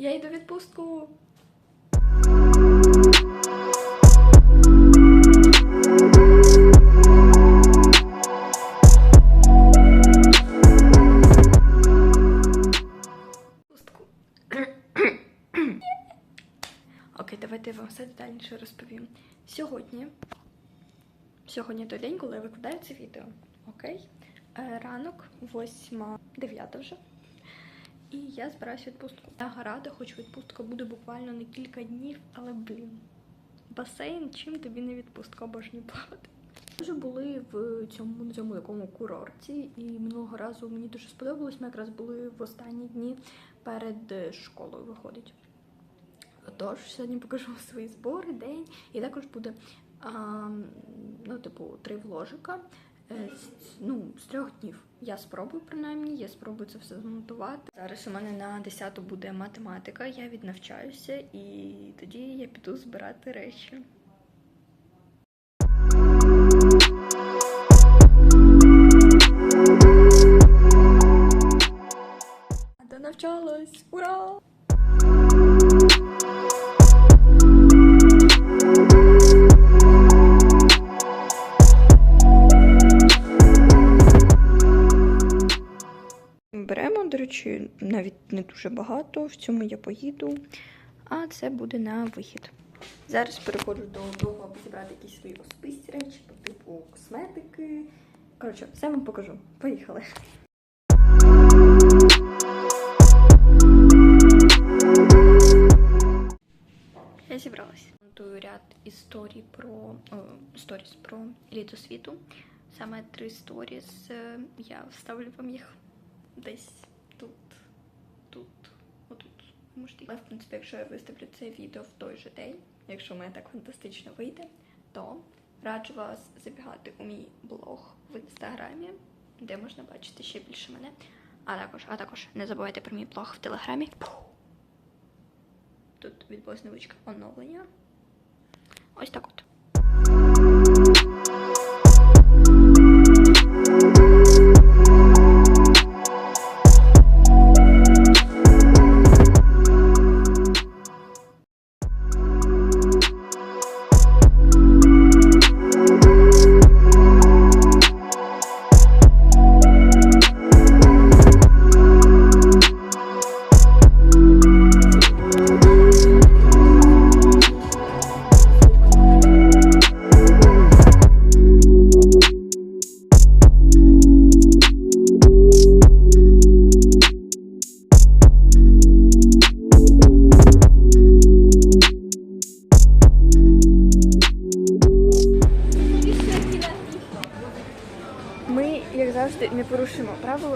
Я йду в відпустку. Окей, давайте я вам все детальніше розповім. Сьогодні. Сьогодні той день, коли я викладаю це відео. Окей? Е, Ранок, 8, 9 вже. І я збираюся відпустку. Я рада, хоч відпустка буде буквально не кілька днів, але блін. Басейн, чим тобі не відпустка, обожнюю плавати. Ми вже були в цьому, цьому такому курорті, і минулого разу мені дуже сподобалось. Ми якраз були в останні дні перед е, школою виходить. Тож, сьогодні покажу свої збори, день, і також буде а, ну, типу, три вложика. Е, Ну, з трьох днів. Я спробую принаймні, я спробую це все змонтувати. Зараз у мене на 10 буде математика, я віднавчаюся, і тоді я піду збирати речі. Донавчалась! Ура! Речі, навіть не дуже багато. В цьому я поїду. А це буде на вихід. Зараз переходжу до того, аби зібрати якісь свої особисті речі, по типу косметики. Коротше, все вам покажу. Поїхали. Я зібралась. Монтую ряд історій про о, сторіс про еліту світу. Саме три сторіс. е, Я вставлю вам їх десь тут, тут, отут. Можете. Але в принципі, якщо я виставлю це відео в той же день, якщо в мене так фантастично вийде, то раджу вас забігати у мій блог в інстаграмі, де можна бачити ще більше мене. А також, а також не забувайте про мій блог в телеграмі. Тут відбулось невеличке оновлення. Ось так от.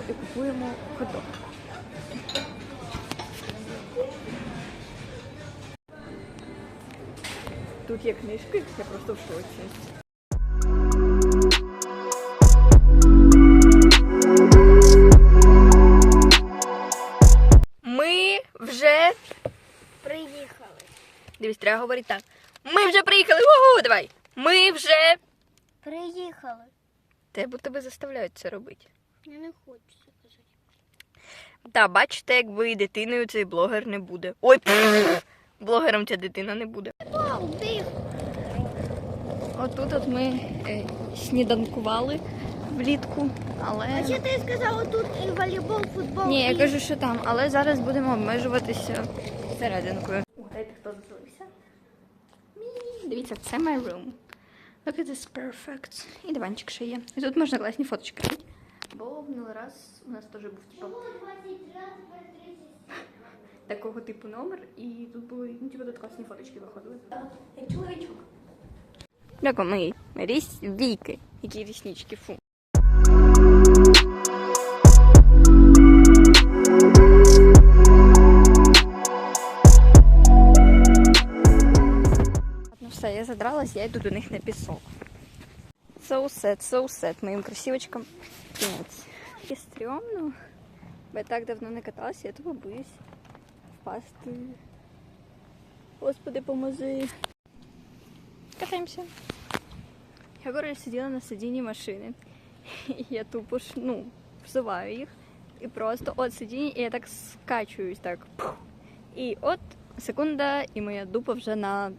І купуємо ходок. Тут є книжки, я просто в шоці. Ми вже Приїхали. Дивись, треба говорити так. Ми вже приїхали. Угу, давай. Ми вже. Приїхали. Тебе тебе заставляють це робити. Я не хочу це казати. Та бачите, якби і дитиною цей блогер не буде. Ой, пф, блогером ця дитина не буде. Отут от ми е, сніданкували влітку, але. А чи ти сказала тут і волейбол, футбол? Ні, я і... кажу, що там, але зараз будемо обмежуватися серединкою. Угадайте, хто заселився? Дивіться, це my room. Look at this perfect. І диванчик ще є. І тут можна класні фоточки робити. Бо минулий раз у нас теж був типу, такого типу номер, і тут були ну, типу, тут класні фоточки виходили. Чоловічок. Як мої ріс віки, які ріснички, фу. Ну все, я задралась, я йду до них на пісок. So sad, so sad. Моїм красивочкам кінець. І стрьомно. Бо я так давно не каталася, я тупо боюсь впасти. Господи, поможи. Катаємося. Я, коротше, сиділа на сидінні машини. І я тупо ж, ну, взуваю їх. І просто от сидіння, і я так скачуюсь так. пух, І от секунда, і моя дупа вже на,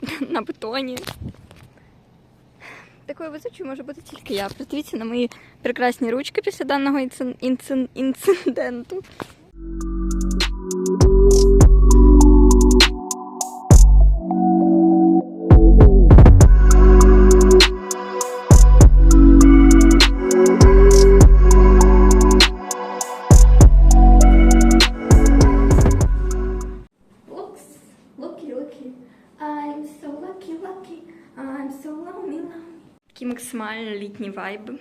на бетоні. Такою везучою може бути тільки я. Подивіться на мої прекрасні ручки після даного інцин- інцин- інциденту. I'm so lucky, lucky. I'm so lonely, lonely. Такий максимально літній вайб.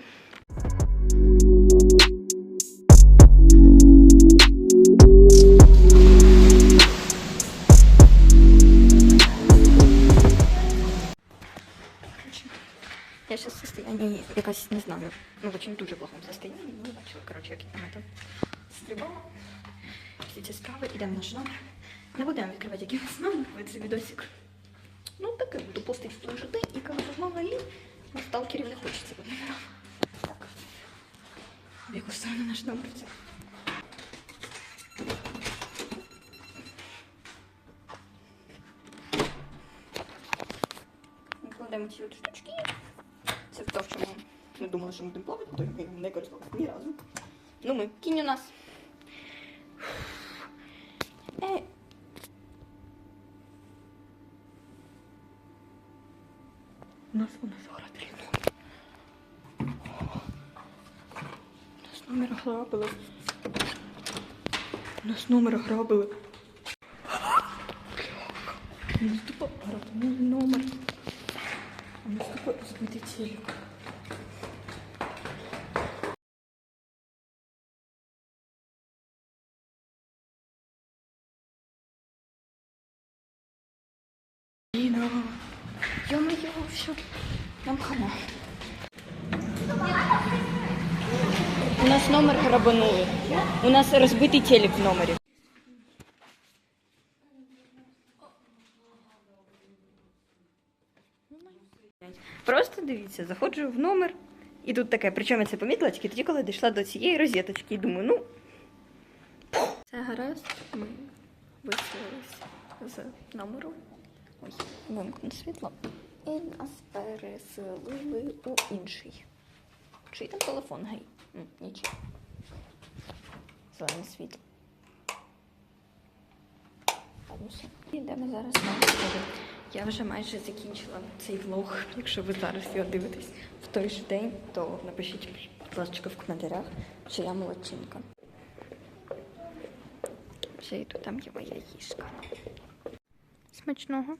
Короче, Я сейчас в состоянии, якась, не знаю, ну, в очень дуже плохому состоянии. Ви бачили, короче, як я там стрибала. Всі ці справи, ідемо в наш номер. Не будемо відкривати, який у нас номер, бо це відосик. Ну, таке буду постити в той же день, і коли знову на сталкерів не хочеться бути номером. Так. В яку сторону наш номер це? Кладемо ці от штучки. Це те, що ми не думали, що ми будемо плавати, то ми не користувалися ні разу. Ну ми, кінь у нас. Е. У нас у нас ограбили номер. У нас номер ограбили. У нас номер ограбили. У нас тупо ограбили номер. У нас тупо збитий телек. Ё-моё, все. Нам хана. Номер грабанули. У нас розбитий телек в номері. Просто дивіться, заходжу в номер, і тут таке, причому я це помітила тільки тоді, коли дійшла до цієї розеточки, і думаю, ну. Це гаразд, ми виселилися з номеру. Ой, вимкну світло. І нас переселили у інший. Чий там телефон, гей? Нічий. Зелене світло. Йдемо зараз на виходи. Я вже майже закінчила цей влог. Якщо ви зараз його дивитесь в той же день, то напишіть, будь ласка, в коментарях, що я молодчинка. Вже йду, там є моя їжка. Смачного.